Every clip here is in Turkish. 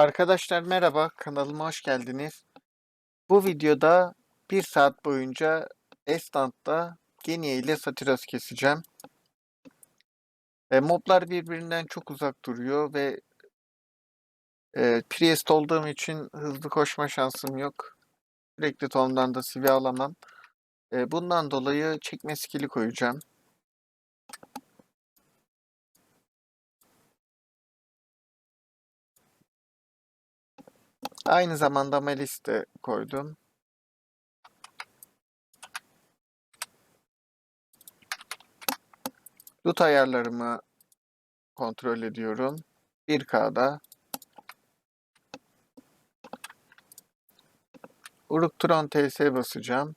Arkadaşlar merhaba, kanalıma hoş geldiniz. Bu videoda bir saat boyunca Estant'ta Genie ile Satiras keseceğim. E, moblar birbirinden çok uzak duruyor ve e, Priest olduğum için hızlı koşma şansım yok. Sürekli tondan da CV alamam. E, bundan dolayı çekme skill'i koyacağım. Aynı zamanda Melis de koydum. Loot ayarlarımı kontrol ediyorum. 1K'da. Uruktron TS basacağım.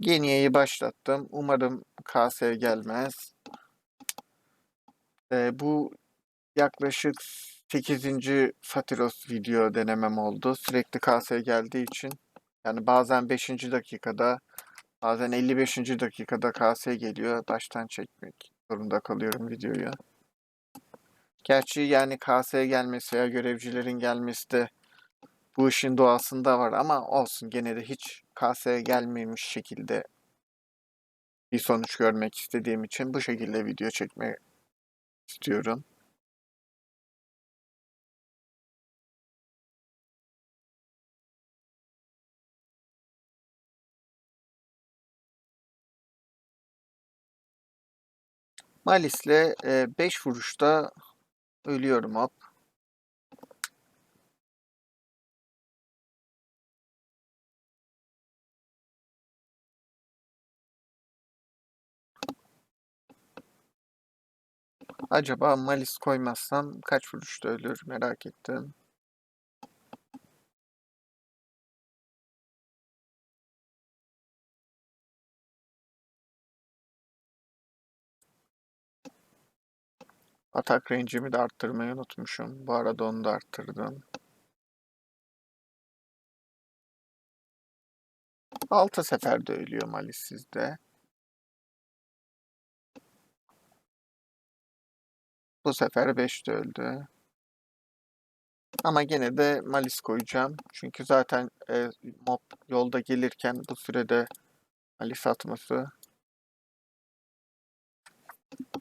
Genie'yi başlattım. Umarım KS gelmez. Ee, bu yaklaşık 8. Satiros video denemem oldu. Sürekli KS geldiği için. Yani bazen 5. dakikada, bazen 55. dakikada KS geliyor. Baştan çekmek zorunda kalıyorum videoyu. Gerçi yani KS gelmesi ya görevcilerin gelmesi de bu işin doğasında var ama olsun gene de hiç KS gelmemiş şekilde bir sonuç görmek istediğim için bu şekilde video çekmek istiyorum. Malis'le 5 vuruşta ölüyorum hop. Acaba Malis koymazsam kaç vuruşta ölür merak ettim. Atak range'imi de arttırmayı unutmuşum. Bu arada onu da arttırdım. 6 seferde ölüyor Malis sizde. Bu sefer 5'te öldü. Ama gene de Malis koyacağım. Çünkü zaten e, mob yolda gelirken bu sürede Malis atması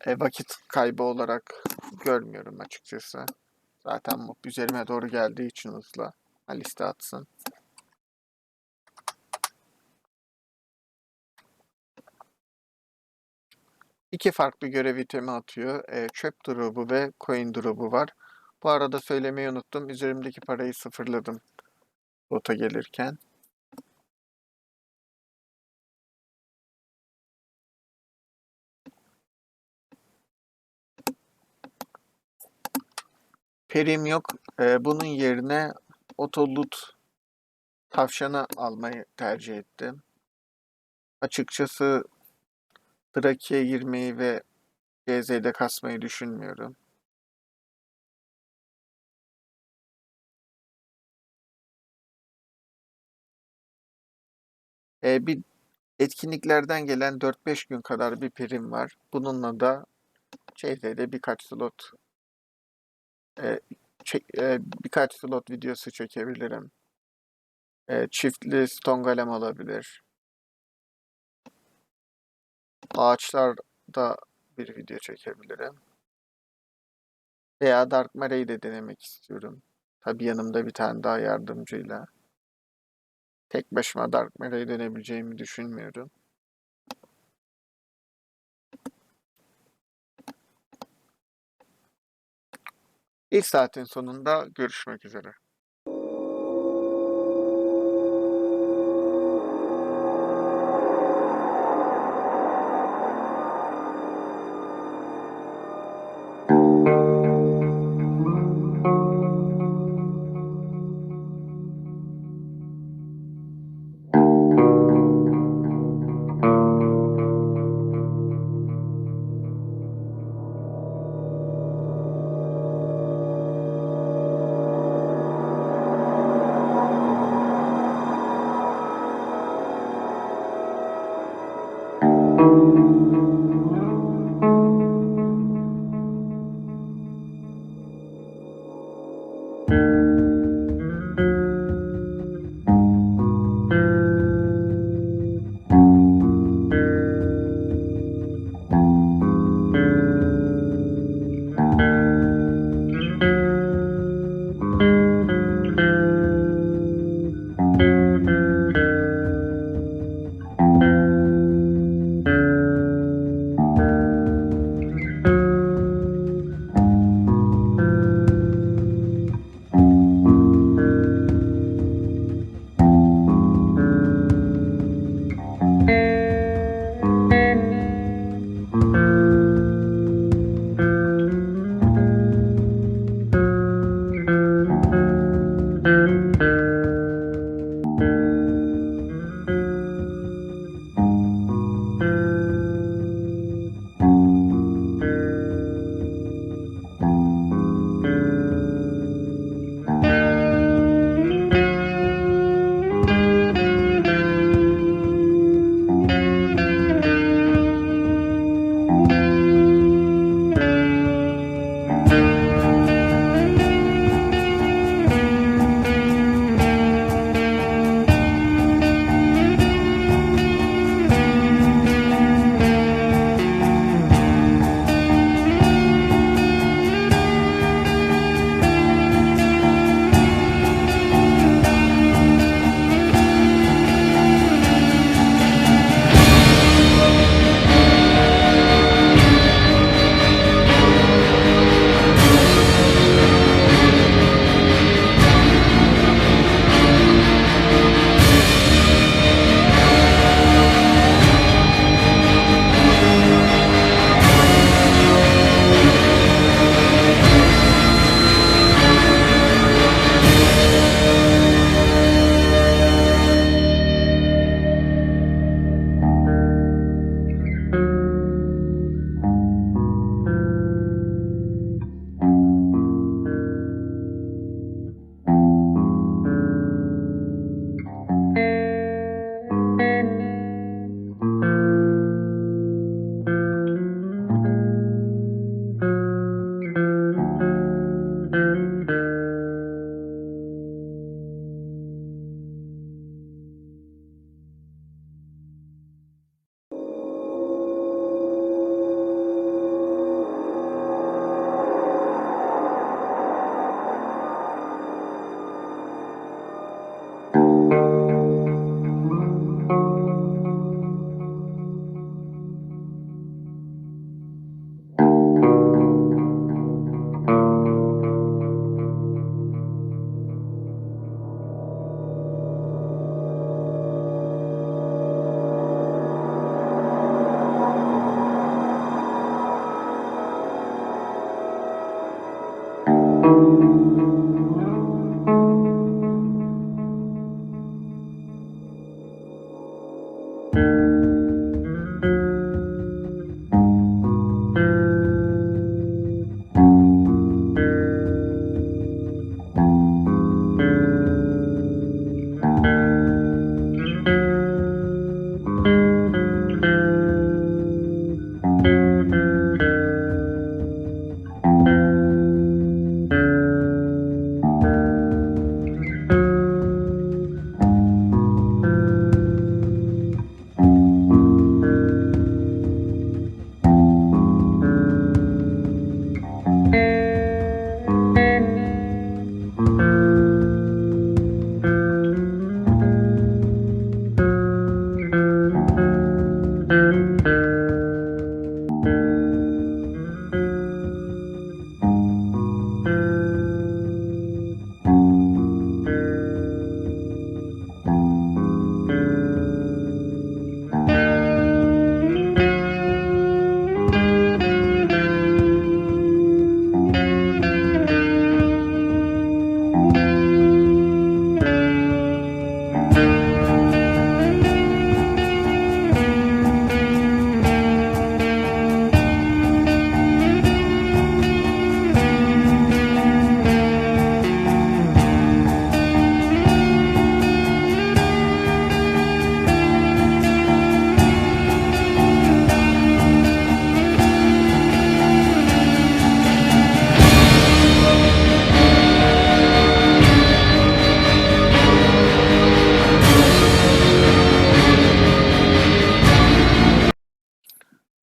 e, vakit kaybı olarak görmüyorum açıkçası. Zaten mob üzerime doğru geldiği için hızla Malis de atsın. İki farklı görev itemi atıyor. E, çöp drop'u ve coin drop'u var. Bu arada söylemeyi unuttum. Üzerimdeki parayı sıfırladım. Bota gelirken. Perim yok. E, bunun yerine otolut tavşanı almayı tercih ettim. Açıkçası Draki'ye girmeyi ve GZ'de kasmayı düşünmüyorum. Ee, bir etkinliklerden gelen 4-5 gün kadar bir prim var. Bununla da GZ'de birkaç slot e, çek- e, birkaç slot videosu çekebilirim. E, çiftli stone golem olabilir. Ağaçlarda bir video çekebilirim. Veya Dark Mare'yi de denemek istiyorum. Tabii yanımda bir tane daha yardımcıyla. Tek başıma Dark Mare'yi denebileceğimi düşünmüyorum. İlk saatin sonunda görüşmek üzere.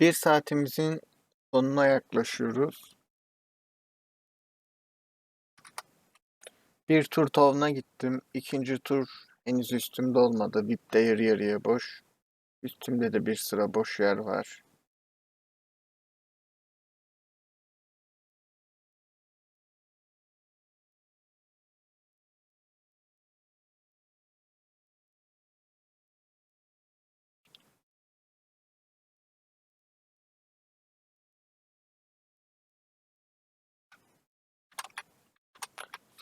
Bir saatimizin sonuna yaklaşıyoruz. Bir tur tovuna gittim. İkinci tur henüz üstümde olmadı. VIP'te yarı yarıya boş. Üstümde de bir sıra boş yer var.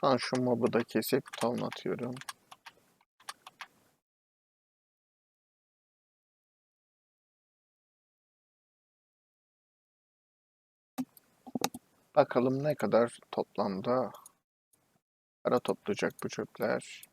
Son şu mobu da kesip ton atıyorum. Bakalım ne kadar toplamda para toplayacak bu çöpler.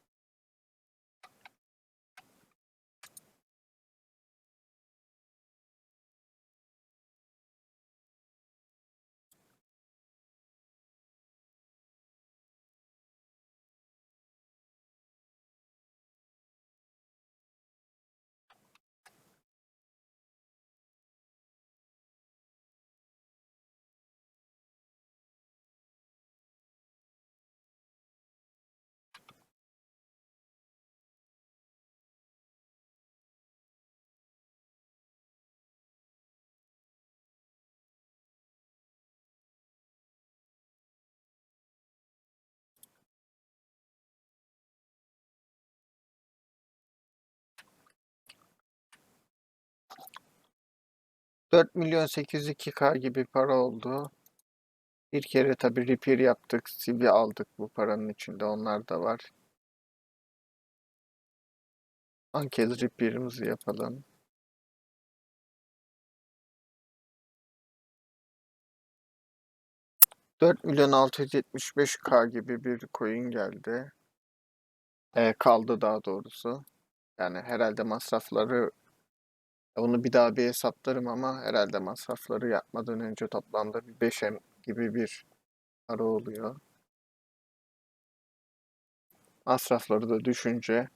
Dört milyon 802k gibi para oldu. Bir kere tabii repair yaptık. CV aldık bu paranın içinde. Onlar da var. Son kez repair'imizi yapalım. Dört milyon 675k gibi bir coin geldi. Ee, kaldı daha doğrusu. Yani herhalde masrafları onu bir daha bir hesaplarım ama herhalde masrafları yapmadan önce toplamda bir 5M gibi bir para oluyor. Masrafları da düşünce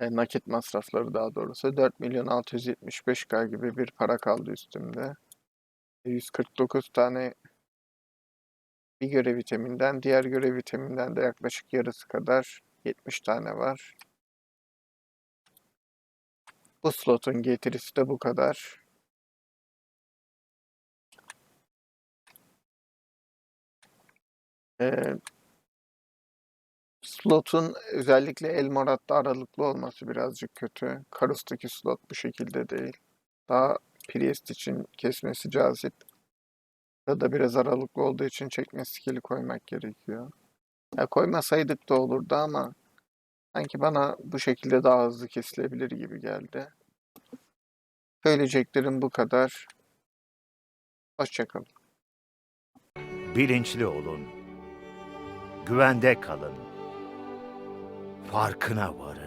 e, nakit masrafları daha doğrusu 4 milyon 675k gibi bir para kaldı üstümde. E, 149 tane bir görev vitaminden, diğer görev vitaminden de yaklaşık yarısı kadar 70 tane var. Bu slotun getirisi de bu kadar. Ee, slotun özellikle El Morat'ta aralıklı olması birazcık kötü. Karus'taki slot bu şekilde değil. Daha Priest için kesmesi cazip. Ya da biraz aralıklı olduğu için çekme skill'i koymak gerekiyor. Ya koymasaydık da olurdu ama sanki bana bu şekilde daha hızlı kesilebilir gibi geldi. Söyleyeceklerim bu kadar. Hoşçakalın. Bilinçli olun. Güvende kalın. Farkına varın.